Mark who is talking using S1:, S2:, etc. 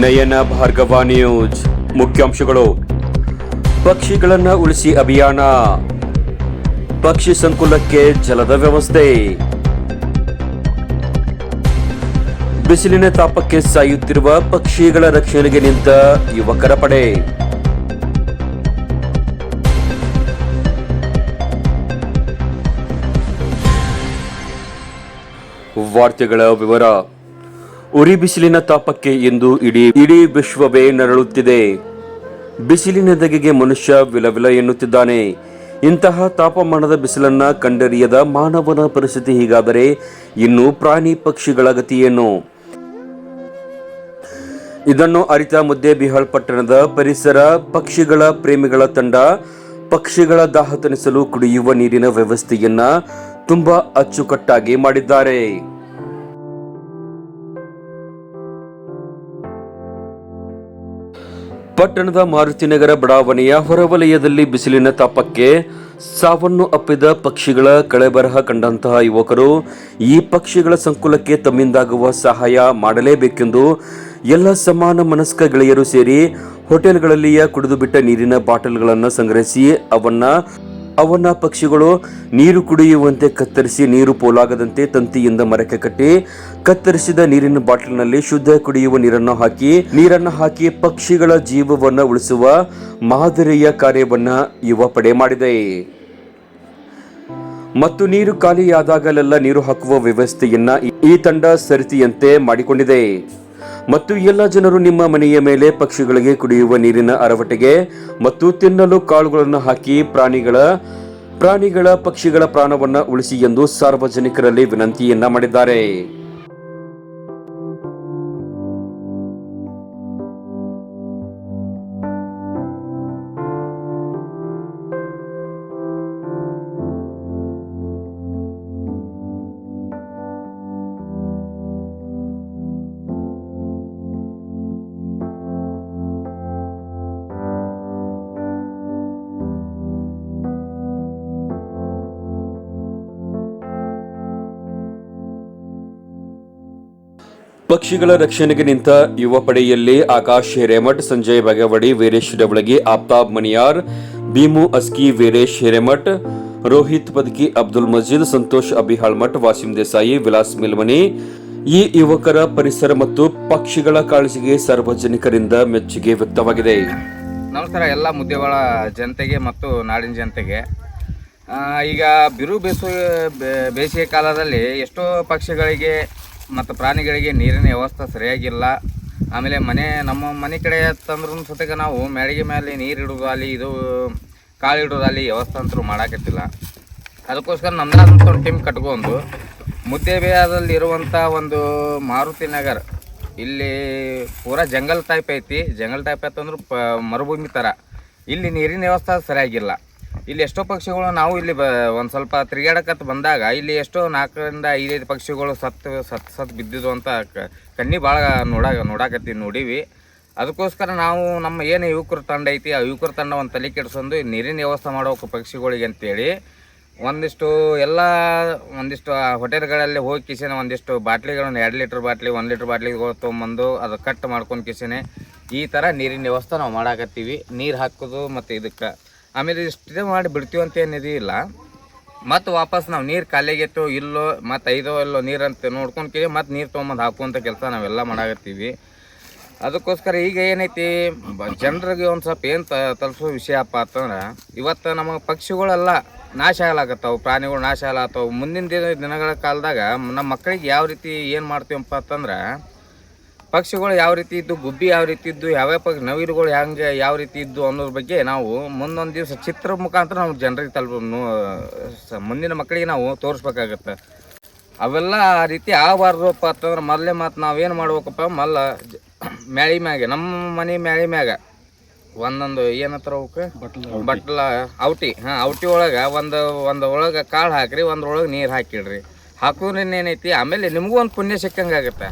S1: ನಯನ Bhargava news. ಮುಖ್ಯಾಂಶಗಳು. ಪಕ್ಷಿಗಳನ್ನ ಉಳಿಸಿ ಅಭಿಯಾನ. ಪಕ್ಷಿ ಸಂಕುಲಕ್ಕೆ ಜಲದ ವ್ಯವಸ್ಥೆ. ಬಿಸಿಲಿನ ತಾಪಕ್ಕೆ ಸಾಯುತ್ತಿರುವ ಪಕ್ಷಿಗಳ ರಕ್ಷಣೆಗೆ ನಿಂತ ಯುವಕರ ಪಡೆ. ವಾರ್ತೆಗಳ ವಿವರ. ಉರಿ ಬಿಸಿಲಿನ ತಾಪಕ್ಕೆ ಎಂದು ಇಡೀ ಇಡೀ ವಿಶ್ವವೇ ನರಳುತ್ತಿದೆ. ಬಿಸಿಲಿನ ದಗೆಗೆ ಮನುಷ್ಯ ವಿಲವಿಲ ಎನ್ನುತ್ತಿದ್ದಾನೆ. ಇಂತಹ ತಾಪಮಾನದ ಬಿಸಿಲನ್ನ ಕಂಡರಿಯದ ಮಾನವನ ಪರಿಸ್ಥಿತಿ ಹೀಗಾದರೆ ಇನ್ನು ಪ್ರಾಣಿ ಪಕ್ಷಿಗಳ ಗತಿಯೇನು? ಇದನ್ನು ಅರಿತ ಮುದ್ದೇಬಿಹಾಳ್ ಪಟ್ಟಣದ ಪರಿಸರ ಪಕ್ಷಿಗಳ ಪ್ರೇಮಿಗಳ ತಂಡ ಪಕ್ಷಿಗಳ ದಾಹ ತಣಿಸಲು ಕುಡಿಯುವ ನೀರಿನ ವ್ಯವಸ್ಥೆಯನ್ನ ತುಂಬಾ ಅಚ್ಚುಕಟ್ಟಾಗಿ ಮಾಡಿದ್ದಾರೆ. ಪಟ್ಟಣದ ಮಾರುತಿನಗರ ಬಡಾವಣೆಯ ಹೊರವಲಯದಲ್ಲಿ ಬಿಸಿಲಿನ ತಾಪಕ್ಕೆ ಸಾವನ್ನು ಅಪ್ಪಿದ ಪಕ್ಷಿಗಳ ಕಳೆಬರಹ ಕಂಡಂತಹ ಯುವಕರು ಈ ಪಕ್ಷಿಗಳ ಸಂಕುಲಕ್ಕೆ ತಮ್ಮಿಂದಾಗುವ ಸಹಾಯ ಮಾಡಲೇಬೇಕೆಂದು ಎಲ್ಲ ಸಮಾನ ಮನಸ್ಕ ಗೆಳೆಯರು ಸೇರಿ ಹೋಟೆಲ್ಗಳಲ್ಲಿಯ ಕುಡಿದು ಬಿಟ್ಟ ನೀರಿನ ಬಾಟಲ್ಗಳನ್ನು ಸಂಗ್ರಹಿಸಿ ಅವನ್ನ ಅವನ್ನ ಪಕ್ಷಿಗಳು ನೀರು ಕುಡಿಯುವಂತೆ ಕತ್ತರಿಸಿ ನೀರು ಪೋಲಾಗದಂತೆ ತಂತಿಯಿಂದ ಮರಕ್ಕೆ ಕಟ್ಟಿ ಕತ್ತರಿಸಿದ ನೀರಿನ ಬಾಟಲ್ನಲ್ಲಿ ಶುದ್ಧ ಕುಡಿಯುವ ನೀರನ್ನು ಹಾಕಿ ನೀರನ್ನು ಹಾಕಿ ಪಕ್ಷಿಗಳ ಜೀವವನ್ನು ಉಳಿಸುವ ಮಾದರಿಯ ಕಾರ್ಯವನ್ನ ಯುವ ಪಡೆ ಮಾಡಿದೆ. ಮತ್ತು ನೀರು ಖಾಲಿಯಾದಾಗಲೆಲ್ಲ ನೀರು ಹಾಕುವ ವ್ಯವಸ್ಥೆಯನ್ನ ಈ- ತಂಡ ಸರಿತಿಯಂತೆ ಮಾಡಿಕೊಂಡಿದೆ. ಮತ್ತು ಎಲ್ಲ ಜನರು ನಿಮ್ಮ ಮನೆಯ ಮೇಲೆ ಪಕ್ಷಿಗಳಿಗೆ ಕುಡಿಯುವ ನೀರಿನ ಅರವಟೆಗೆ ಮತ್ತು ತಿನ್ನಲು ಕಾಳುಗಳನ್ನು ಹಾಕಿ ಪ್ರಾಣಿಗಳ ಪ್ರಾಣಿಗಳ ಪಕ್ಷಿಗಳ ಪ್ರಾಣವನ್ನು ಉಳಿಸಿ ಎಂದು ಸಾರ್ವಜನಿಕರಲ್ಲಿ ವಿನಂತಿಯನ್ನ ಮಾಡಿದ್ದಾರೆ. ಪಕ್ಷಿಗಳ ರಕ್ಷಣೆಗೆ ನಿಂತ ಯುವ ಪಡೆಯಲ್ಲಿ ಆಕಾಶ್ ಹಿರೇಮಠ್, ಸಂಜಯ್ ಬಗವಡಿ, ವೀರೇಶ್ ಡವಳಗಿ ಆಫ್ತಾಬ್ ಮಣಿಯಾರ್ ಭೀಮು ಅಸ್ಕಿ, ವೀರೇಶ್ ಹಿರೇಮಠ್, ರೋಹಿತ್ ಪದಕಿ ಅಬ್ದುಲ್ ಮಜೀದ್, ಸಂತೋಷ್ ಅಬಿಹಾಳ್ಮಠ್ ವಾಸಿಂ ದೇಸಾಯಿ, ವಿಲಾಸ್ ಮಿಲ್ಮನಿ. ಈ ಯುವಕರ ಪರಿಸರ ಮತ್ತು ಪಕ್ಷಿಗಳ ಕಾಳಜಿಗೆ ಸಾರ್ವಜನಿಕರಿಂದ ಮೆಚ್ಚುಗೆ ವ್ಯಕ್ತವಾಗಿದೆ.
S2: ನಮಸ್ಕಾರ, ಎಲ್ಲ ಮುದ್ದೆಗಳ ಜನತೆಗೆ ಮತ್ತು ನಾಡಿನ ಜನತೆಗೆ. ಈಗ ಬಿರು ಬೇಸು ಬೇಸಿಗೆ ಕಾಲದಲ್ಲಿ ಎಷ್ಟೋ ಪಕ್ಷಿಗಳಿಗೆ ಮತ್ತು ಪ್ರಾಣಿಗಳಿಗೆ ನೀರಿನ ವ್ಯವಸ್ಥೆ ಸರಿಯಾಗಿಲ್ಲ. ಆಮೇಲೆ ಮನೆ, ನಮ್ಮ ಮನೆ ಕಡೆ ತಂದ್ರೂ ಸತಕ ನಾವು ಮೇಳಿಗೆ ಮೇಲೆ ನೀರು ಇಡೋದು ಅಲ್ಲಿ ಇದು, ಕಾಳು ಇಡೋದು ಅಲ್ಲಿ ವ್ಯವಸ್ಥೆ ಅಂತೂ ಮಾಡಾಕತ್ತಿಲ್ಲ. ಅದಕ್ಕೋಸ್ಕರ ನಮ್ದಾದಂಥ ಒಂದು ಟೀಮ್ ಕಟ್ಕೊಂಡು ಮುದ್ದೇಬಿಹಾರದಲ್ಲಿ ಇರುವಂಥ ಒಂದು ಮಾರುತಿ ನಗರ್, ಇಲ್ಲಿ ಪೂರಾ ಜಂಗಲ್ ಟೈಪ್ ಐತಿ. ಜಂಗಲ್ ಟೈಪ್ ಐತಂದ್ರೆ ಪ ಮರುಭೂಮಿ ಥರ ಇಲ್ಲಿ ನೀರಿನ ವ್ಯವಸ್ಥೆ ಸರಿಯಾಗಿಲ್ಲ. ಇಲ್ಲಿ ಎಷ್ಟೋ ಪಕ್ಷಿಗಳು ನಾವು ಇಲ್ಲಿ ಒಂದು ಸ್ವಲ್ಪ ತಿರುಗಾಡಕತ್ ಬಂದಾಗ ಇಲ್ಲಿ ಎಷ್ಟೋ ನಾಲ್ಕರಿಂದ ಐದೈದು ಪಕ್ಷಿಗಳು ಸತ್ತು, ಸತ್ ಸತ್ ಬಿದ್ದಿದ್ದು ಅಂತ ಕಣ್ಣಿ ಭಾಳ ನೋಡಾಗ ನೋಡಾಕತ್ತೀವಿ ನೋಡೀವಿ. ಅದಕ್ಕೋಸ್ಕರ ನಾವು ನಮ್ಮ ಏನು ಯುವಕರ ತಂಡ ಐತಿ, ಆ ಯುವಕರ ತಂಡ ಒಂದು ತಲೆ ಕೆಡಿಸೊಂದು ನೀರಿನ ವ್ಯವಸ್ಥೆ ಮಾಡೋಕೆ ಪಕ್ಷಿಗಳಿಗೆ ಅಂತೇಳಿ ಒಂದಿಷ್ಟು ಎಲ್ಲ ಒಂದಿಷ್ಟು ಆ ಹೋಟೆಲ್ಗಳಲ್ಲಿ ಹೋಗಿ ಕಿಸೆನೆ ಒಂದಿಷ್ಟು ಬಾಟ್ಲಿಗಳನ್ನು ಎರಡು ಲೀಟ್ರ್ ಬಾಟ್ಲಿ, ಒಂದು ಲೀಟ್ರ್ ಬಾಟ್ಲಿಗಳು ತೊಗೊಂಬಂದು ಅದು ಕಟ್ ಮಾಡ್ಕೊಂಡು ಕಿಸೆನೆ ಈ ಥರ ನೀರಿನ ವ್ಯವಸ್ಥೆ ನಾವು ಮಾಡಾಕತ್ತೀವಿ. ನೀರು ಹಾಕೋದು ಮತ್ತು ಇದಕ್ಕೆ ಆಮೇಲೆ ಇಷ್ಟೇ ಮಾಡಿ ಬಿಡ್ತೀವಿ ಅಂತ ಏನಿದೆ ಇಲ್ಲ. ಮತ್ತು ವಾಪಸ್ ನಾವು ನೀರು ಖಾಲಿಯಾಗೈತೋ ಇಲ್ಲೋ, ಮತ್ತು ಐದೋ, ಇಲ್ಲೋ ನೀರು ಅಂತ ನೋಡ್ಕೊಂಡು ಕೇಳಿ ಮತ್ತು ನೀರು ತೊಗೊಂಬಂದು ಹಾಕುವಂಥ ಕೆಲಸ ನಾವೆಲ್ಲ ಮಾಡಾಗತ್ತೀವಿ ಅದಕ್ಕೋಸ್ಕರ ಈಗ ಏನೈತಿ ಜನರಿಗೆ ಒಂದು ಸ್ವಲ್ಪ ಏನು ತಲುಪಿಸೋ ವಿಷಯಪ್ಪ ಅಂತಂದ್ರೆ, ಇವತ್ತು ನಮ್ಮ ಪಕ್ಷಿಗಳೆಲ್ಲ ನಾಶ ಆಗ್ಲಾಕತ್ತಾವ, ಪ್ರಾಣಿಗಳು ನಾಶ ಆಗ್ಲಾತಾವ ಮುಂದಿನ ದಿನ ದಿನಗಳ ಕಾಲದಾಗ ನಮ್ಮ ಮಕ್ಕಳಿಗೆ ಯಾವ ರೀತಿ ಏನು ಮಾಡ್ತೀವಪ್ಪ ಅಂತಂದ್ರೆ ಪಕ್ಷಿಗಳು ಯಾವ ರೀತಿ ಇದ್ದು ಗುಬ್ಬಿ ಯಾವ ರೀತಿ ಇದ್ದು ಯಾವ್ಯಾವ ಪಕ್ಷಿ ನವಿಲುಗಳು ಹೆಂಗೆ ಯಾವ ರೀತಿ ಇದ್ದು ಅನ್ನೋದ್ರ ಬಗ್ಗೆ ನಾವು ಮುಂದೊಂದು ದಿವಸ ಚಿತ್ರ ಮುಖಾಂತರ ನಾವು ಜನರಿಗೆ ತಲುಪ ಮುಂದಿನ ಮಕ್ಕಳಿಗೆ ನಾವು ತೋರಿಸ್ಬೇಕಾಗತ್ತೆ. ಅವೆಲ್ಲ ಆ ರೀತಿ ಆಗಬಾರ್ದಪ್ಪ ಅಂತಂದ್ರೆ ಮೊದಲೇ ಮತ್ತು ನಾವೇನು ಮಾಡ್ಬೇಕಪ್ಪ? ಮಲ್ಲ ಮ್ಯಾಳಿ ಮ್ಯಾಗೆ ನಮ್ಮ ಮನೆ ಮ್ಯಾಳಿ ಮ್ಯಾಗ. ಒಂದೊಂದು ಏನತ್ರ ಅವಕ್ಕೆ? ಬಟ್ಲ ಔಟಿ. ಹಾಂ ಔಟಿ ಒಳಗೆ ಒಂದು ಒಂದು ಒಳಗೆ ಕಾಳು ಹಾಕ್ರಿ ಒಂದು ಒಳಗೆ ನೀರು ಹಾಕಿಡ್ರಿ. ಹಾಕೋದ್ರಿಂದ ಏನೈತಿ? ಆಮೇಲೆ ನಿಮಗೂ ಒಂದು ಪುಣ್ಯ ಸಿಕ್ಕಂಗೆ ಆಗುತ್ತೆ